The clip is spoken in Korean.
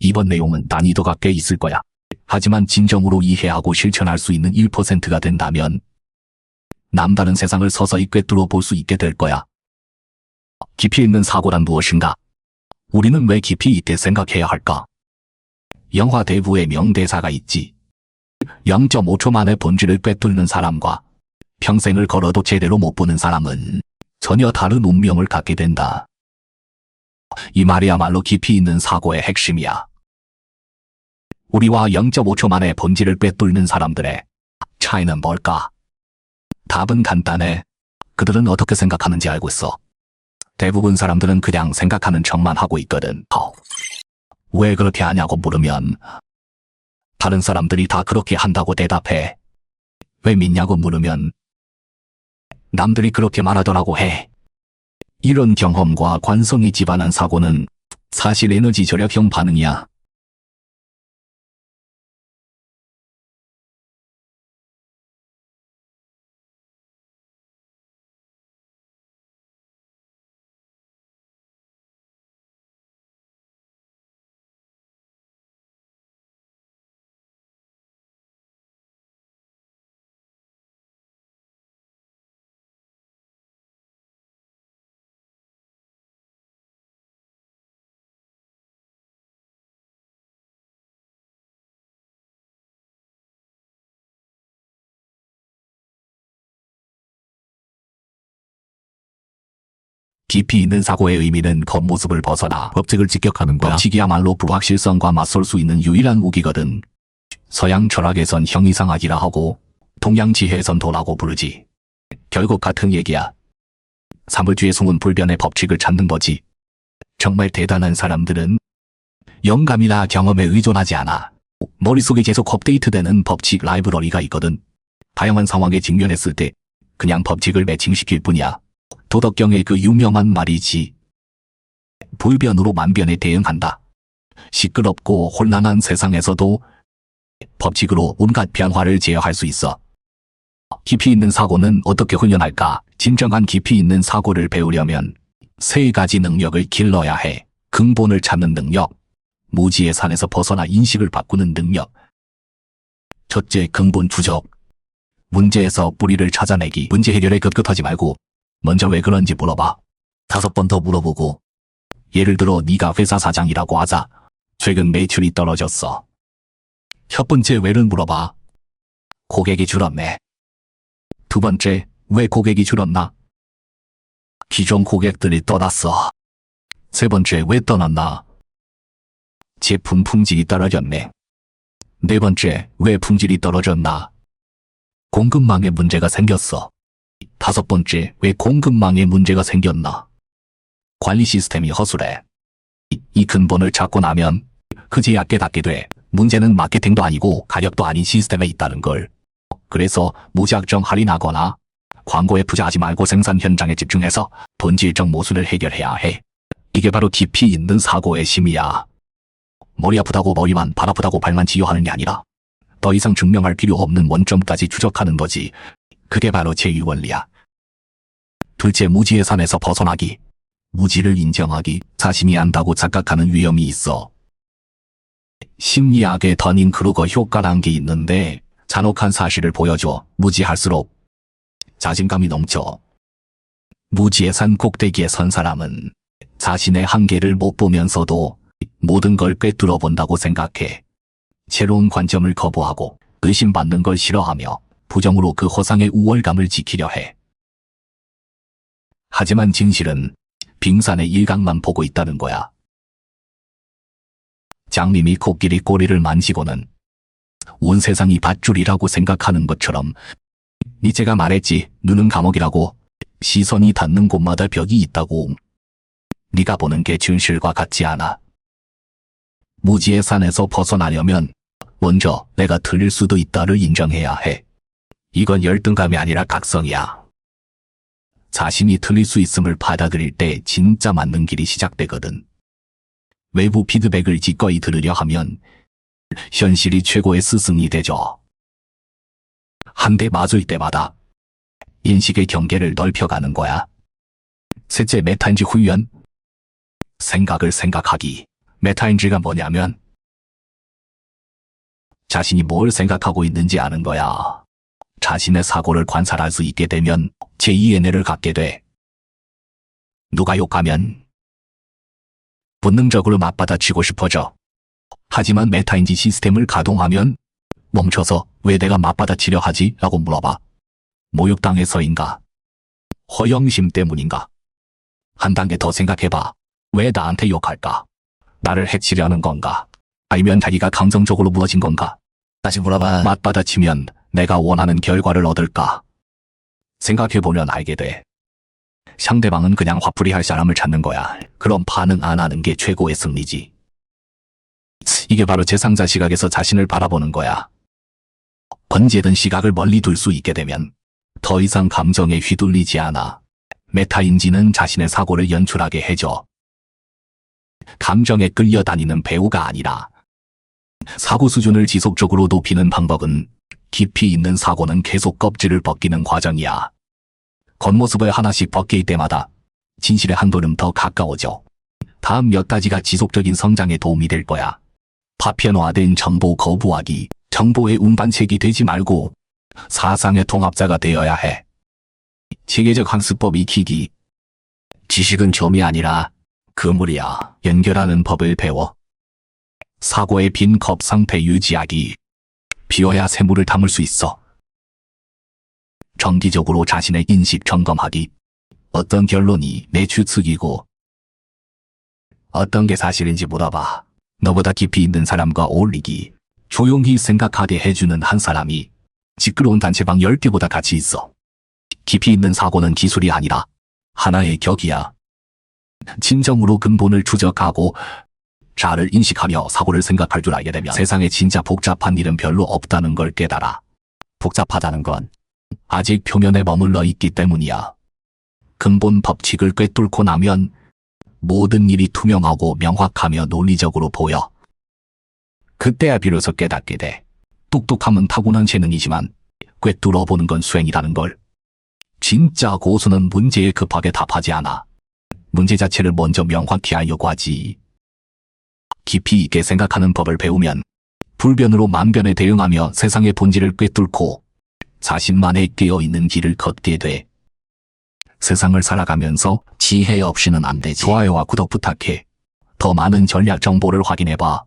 이번 내용은 난이도가 꽤 있을 거야. 하지만 진정으로 이해하고 실천할 수 있는 1%가 된다면 남다른 세상을 서서히 꿰뚫어 볼 수 있게 될 거야. 깊이 있는 사고란 무엇인가? 우리는 왜 깊이 있게 생각해야 할까? 영화 대부의 명대사가 있지. 0.5초 만에 본질을 꿰뚫는 사람과 평생을 걸어도 제대로 못 보는 사람은 전혀 다른 운명을 갖게 된다. 이 말이야말로 깊이 있는 사고의 핵심이야. 우리와 0.5초 만에 본질을 꿰뚫는 사람들의 차이는 뭘까? 답은 간단해. 그들은 어떻게 생각하는지 알고 있어. 대부분 사람들은 그냥 생각하는 척만 하고 있거든. 어. 왜 그렇게 하냐고 물으면 다른 사람들이 다 그렇게 한다고 대답해. 왜 믿냐고 물으면 남들이 그렇게 말하더라고 해. 이런 경험과 관성이 기반한 사고는 사실 에너지 절약형 반응이야. 깊이 있는 사고의 의미는 겉모습을 벗어나 법칙을 직격하는 거야. 법칙이야말로 불확실성과 맞설 수 있는 유일한 무기거든. 서양 철학에선 형이상학이라 하고 동양 지혜에선 도라고 부르지. 결국 같은 얘기야. 사물주의 숨은 불변의 법칙을 찾는 거지. 정말 대단한 사람들은 영감이나 경험에 의존하지 않아. 머릿속에 계속 업데이트되는 법칙 라이브러리가 있거든. 다양한 상황에 직면했을 때 그냥 법칙을 매칭시킬 뿐이야. 도덕경의 그 유명한 말이지. 불변으로 만변에 대응한다. 시끄럽고 혼란한 세상에서도 법칙으로 온갖 변화를 제어할 수 있어. 깊이 있는 사고는 어떻게 훈련할까? 진정한 깊이 있는 사고를 배우려면 세 가지 능력을 길러야 해. 근본을 찾는 능력, 무지의 산에서 벗어나 인식을 바꾸는 능력. 첫째, 근본 추적. 문제에서 뿌리를 찾아내기. 문제 해결에 급급하지 말고 먼저 왜 그런지 물어봐. 다섯 번 더 물어보고. 예를 들어 네가 회사 사장이라고 하자. 최근 매출이 떨어졌어. 첫 번째 왜를 물어봐. 고객이 줄었네. 두 번째, 왜 고객이 줄었나? 기존 고객들이 떠났어. 세 번째, 왜 떠났나? 제품 품질이 떨어졌네. 네 번째, 왜 품질이 떨어졌나? 공급망에 문제가 생겼어. 다섯 번째, 왜 공급망에 문제가 생겼나? 관리 시스템이 허술해. 이, 이 근본을 찾고 나면 그제야 깨닫게 돼. 문제는 마케팅도 아니고 가격도 아닌 시스템에 있다는 걸. 그래서 무작정 할인하거나 광고에 투자하지 말고 생산 현장에 집중해서 본질적 모순을 해결해야 해. 이게 바로 깊이 있는 사고의 심이야. 머리 아프다고 머리만, 발 아프다고 발만 치유하는 게 아니라 더 이상 증명할 필요 없는 원점까지 추적하는 거지. 그게 바로 제2원리야. 둘째, 무지의 산에서 벗어나기. 무지를 인정하기, 자신이 안다고 착각하는 위험이 있어. 심리학의 더닝 크루거 효과란 게 있는데 잔혹한 사실을 보여줘 무지할수록 자신감이 넘쳐. 무지의 산 꼭대기에 선 사람은 자신의 한계를 못 보면서도 모든 걸 꿰뚫어 본다고 생각해. 새로운 관점을 거부하고 의심받는 걸 싫어하며 부정으로 그 허상의 우월감을 지키려 해. 하지만 진실은 빙산의 일각만 보고 있다는 거야. 장님이 코끼리 꼬리를 만지고는 온 세상이 밧줄이라고 생각하는 것처럼 니체가 말했지 눈은 감옥이라고 시선이 닿는 곳마다 벽이 있다고 네가 보는 게 진실과 같지 않아. 무지의 산에서 벗어나려면 먼저 내가 틀릴 수도 있다를 인정해야 해. 이건 열등감이 아니라 각성이야. 자신이 틀릴 수 있음을 받아들일 때 진짜 맞는 길이 시작되거든. 외부 피드백을 기꺼이 들으려 하면 현실이 최고의 스승이 되죠. 한 대 맞을 때마다 인식의 경계를 넓혀가는 거야. 셋째 메타인지 훈련. 생각을 생각하기. 메타인지가 뭐냐면 자신이 뭘 생각하고 있는지 아는 거야. 자신의 사고를 관찰할 수 있게 되면 제2의 뇌를 갖게 돼. 누가 욕하면 본능적으로 맞받아치고 싶어져. 하지만 메타인지 시스템을 가동하면 멈춰서 왜 내가 맞받아치려 하지? 라고 물어봐. 모욕당해서인가? 허영심 때문인가? 한 단계 더 생각해봐. 왜 나한테 욕할까? 나를 해치려는 건가? 아니면 자기가 감정적으로 무너진 건가? 다시 물어봐. 맞받아치면 내가 원하는 결과를 얻을까? 생각해보면 알게 돼. 상대방은 그냥 화풀이 할 사람을 찾는 거야. 그럼 반응 안 하는 게 최고의 승리지. 이게 바로 제3자 시각에서 자신을 바라보는 거야. 언제든 시각을 멀리 둘 수 있게 되면 더 이상 감정에 휘둘리지 않아. 메타인지는 자신의 사고를 연출하게 해줘. 감정에 끌려다니는 배우가 아니라 사고 수준을 지속적으로 높이는 방법은 깊이 있는 사고는 계속 껍질을 벗기는 과정이야. 겉모습을 하나씩 벗길 때마다 진실의 한 걸음 더 가까워져. 다음 몇 가지가 지속적인 성장에 도움이 될 거야. 파편화된 정보 거부하기, 정보의 운반책이 되지 말고 사상의 통합자가 되어야 해. 체계적 학습법 익히기, 지식은 점이 아니라 그물이야. 연결하는 법을 배워. 사고의 빈 컵 상태 유지하기. 비워야 새물을 담을 수 있어. 정기적으로 자신의 인식 점검하기. 어떤 결론이 내 추측이고 어떤 게 사실인지 물어봐. 너보다 깊이 있는 사람과 어울리기. 조용히 생각하게 해주는 한 사람이 시끄러운 단체방 10개보다 같이 있어. 깊이 있는 사고는 기술이 아니라 하나의 격이야. 진정으로 근본을 추적하고 자아를 인식하며 사고를 생각할 줄 알게 되면 세상에 진짜 복잡한 일은 별로 없다는 걸 깨달아. 복잡하다는 건 아직 표면에 머물러 있기 때문이야. 근본 법칙을 꿰뚫고 나면 모든 일이 투명하고 명확하며 논리적으로 보여. 그때야 비로소 깨닫게 돼. 똑똑함은 타고난 재능이지만 꿰뚫어 보는 건 수행이라는 걸. 진짜 고수는 문제에 급하게 답하지 않아. 문제 자체를 먼저 명확히 하려고 하지. 깊이 있게 생각하는 법을 배우면 불변으로 만변에 대응하며 세상의 본질을 꿰뚫고 자신만의 깨어있는 길을 걷게 돼. 세상을 살아가면서 지혜 없이는 안 되지. 좋아요와 구독 부탁해. 더 많은 전략 정보를 확인해봐.